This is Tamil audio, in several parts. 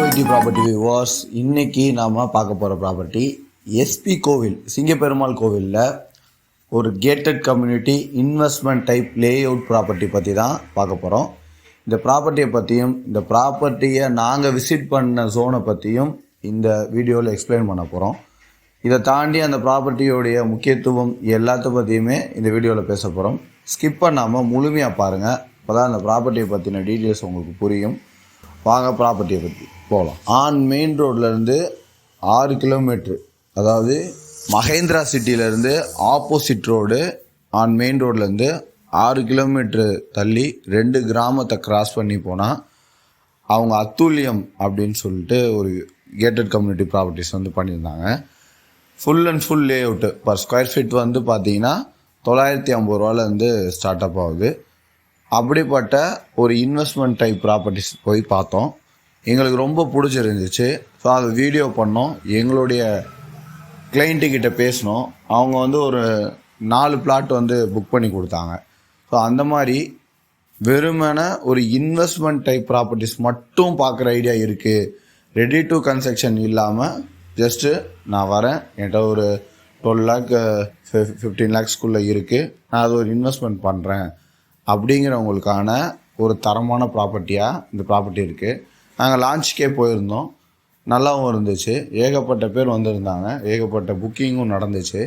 ஒய்டி ப்ராப்பர்ட்டி விவாஸ் இன்னைக்கு நாம் பார்க்க போகிற ப்ராப்பர்ட்டி எஸ்பி கோவில் சிங்கப்பெருமாள் கோவிலில் ஒரு gated community investment type layout property பற்றி தான் பார்க்க போகிறோம் இந்த ப்ராப்பர்ட்டியை பற்றியும் இந்த ப்ராப்பர்ட்டியை நாங்கள் விசிட் பண்ண ஜோனை பற்றியும் இந்த வீடியோவில் எக்ஸ்பிளைன் பண்ண போகிறோம் இதை தாண்டி அந்த ப்ராப்பர்ட்டியோடைய முக்கியத்துவம் எல்லாத்த பற்றியுமே இந்த வீடியோவில் பேச போகிறோம் ஸ்கிப் பண்ணாமல் முழுமையாக பாருங்கள் அப்போ தான் அந்த ப்ராப்பர்ட்டியை பற்றின டீட்டெயில்ஸ் உங்களுக்கு புரியும். வாங்க ப்ராப்பர்ட்டியை பற்றி போகலாம் ஆன் மெயின் ரோட்லேருந்து ஆறு கிலோமீட்ரு அதாவது மகேந்திரா சிட்டியிலேருந்து ஆப்போசிட் ரோடு ஆன் மெயின் ரோட்லேருந்து ஆறு கிலோமீட்ரு தள்ளி ரெண்டு கிராமத்தை கிராஸ் பண்ணி போனால் அவங்க அத்துல்யம் அப்படின்னு சொல்லிட்டு ஒரு கேட்டட் கம்யூனிட்டி ப்ராப்பர்ட்டிஸ் வந்து பண்ணியிருந்தாங்க. Full and full layout per square feet வந்து பார்த்தீங்கன்னா தொள்ளாயிரத்தி ஐம்பது ரூபாலேருந்து ஸ்டார்ட் அப் ஆகுது. அப்படிப்பட்ட ஒரு இன்வெஸ்ட்மெண்ட் டைப் ப்ராப்பர்ட்டிஸ் போய் பார்த்தோம். எங்களுக்கு ரொம்ப பிடிச்சிருந்துச்சு. ஸோ அதை வீடியோ பண்ணோம். எங்களுடைய கிளைண்ட்டுக்கிட்ட பேசினோம். அவங்க வந்து ஒரு நாலு பிளாட் வந்து புக் பண்ணி கொடுத்தாங்க. ஸோ அந்த மாதிரி வெறுமனே ஒரு இன்வெஸ்ட்மெண்ட் டைப் ப்ராப்பர்ட்டிஸ் மட்டும் பார்க்குற ஐடியா இருக்குது ரெடி டு கன்ஸ்ட்ரக்ஷன் இல்லாமல் ஜஸ்ட்டு நான் வரேன். என்கிட்ட ஒரு டுவெல் லேக் ஃபிஃப்டீன் லேக்ஸ்க்குள்ளே இருக்குது நான் அது ஒரு இன்வெஸ்ட்மெண்ட் பண்ணுறேன் அப்படிங்கிறவங்களுக்கான ஒரு தரமான ப்ராப்பர்ட்டியாக இந்த ப்ராப்பர்ட்டி இருக்குது நாங்கள் லான்ச்சுக்கே போயிருந்தோம். நல்லாவும் இருந்துச்சு. ஏகப்பட்ட பேர் வந்திருந்தாங்க. ஏகப்பட்ட புக்கிங்கும் நடந்துச்சு.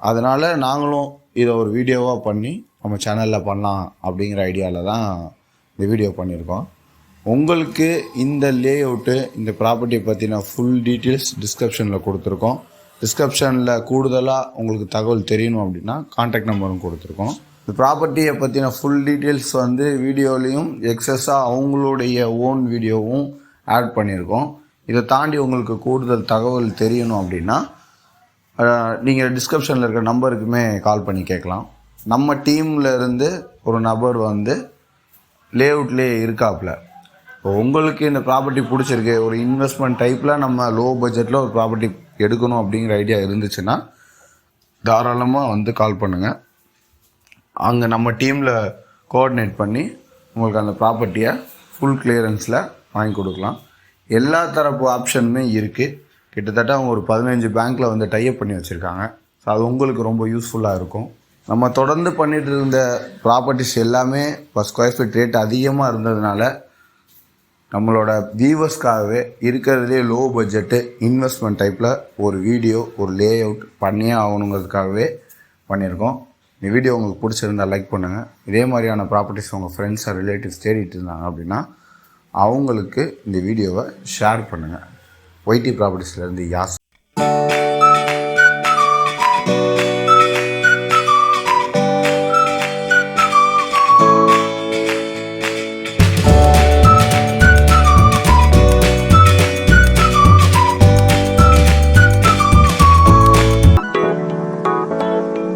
அதனால் நாங்களும் இதை ஒரு வீடியோவாக பண்ணி நம்ம சேனலில் பண்ணலாம் அப்படிங்கிற ஐடியாவில் தான் இந்த வீடியோ பண்ணியிருக்கோம். உங்களுக்கு இந்த லே அவுட்டு இந்த ப்ராப்பர்ட்டியை பற்றின ஃபுல் டீட்டெயில்ஸ் டிஸ்கிரிப்ஷனில் கொடுத்துருக்கோம். டிஸ்கிரிப்ஷனில் கூடுதலாக உங்களுக்கு தகவல் தெரியணும் அப்படின்னா கான்டாக்ட் நம்பரும் கொடுத்துருக்கோம். இந்த ப்ராப்பர்ட்டியை பற்றின ஃபுல் டீட்டெயில்ஸ் வந்து வீடியோலையும் எக்ஸஸாக அவங்களுடைய ஓன் வீடியோவும் ஆட் பண்ணியிருக்கோம். இதை தாண்டி உங்களுக்கு கூடுதல் தகவல் தெரியணும் அப்படின்னா நீங்கள் டிஸ்கிரிப்ஷனில் இருக்கிற நம்பருக்குமே கால் பண்ணி கேட்கலாம். நம்ம டீமில் இருந்து ஒரு நபர் வந்து லேஅவுட்லேயே இருக்காப்புல. இப்போ உங்களுக்கு இந்த ப்ராப்பர்ட்டி பிடிச்சிருக்கு ஒரு இன்வெஸ்ட்மெண்ட் டைப்பில் நம்ம லோ பட்ஜெட்டில் ஒரு ப்ராப்பர்ட்டி எடுக்கணும் அப்படிங்கிற ஐடியா இருந்துச்சுன்னா தாராளமாக வந்து கால் பண்ணுங்கள் அங்கே நம்ம டீமில் கோஆர்டினேட் பண்ணி உங்களுக்கு அந்த ப்ராப்பர்ட்டியை ஃபுல் கிளியரன்ஸில் வாங்கி கொடுக்கலாம். எல்லா தரப்பு ஆப்ஷனுமே இருக்குது கிட்டத்தட்ட அவங்க ஒரு பதினஞ்சு பேங்க்கில் வந்து டைப் பண்ணி வச்சுருக்காங்க. ஸோ அது உங்களுக்கு ரொம்ப யூஸ்ஃபுல்லாக இருக்கும். நம்ம தொடர்ந்து பண்ணிகிட்டு இருந்த ப்ராப்பர்ட்டிஸ் எல்லாமே இப்போ ஸ்கொயர் ஃபீட் ரேட் அதிகமாக இருந்ததுனால நம்மளோட வியூவர்ஸ்க்காகவே இருக்கிறதுலே லோ பட்ஜெட்டு இன்வெஸ்ட்மெண்ட் டைப்பில் ஒரு வீடியோ ஒரு லே அவுட் பண்ணியே ஆகணுங்கிறதுக்காகவே பண்ணியிருக்கோம். இந்த வீடியோ உங்களுக்கு பிடிச்சிருந்தா லைக் பண்ணுங்கள் இதே மாதிரியான ப்ராப்பர்ட்டிஸ் உங்கள் ஃப்ரெண்ட்ஸ் ரிலேட்டிவ்ஸ் தேடிட்டு இருந்தாங்க அப்படின்னா அவங்களுக்கு இந்த வீடியோவை ஷேர் பண்ணுங்கள் ஒய்டி ப்ராப்பர்ட்டிஸ்லேருந்து யாஸ்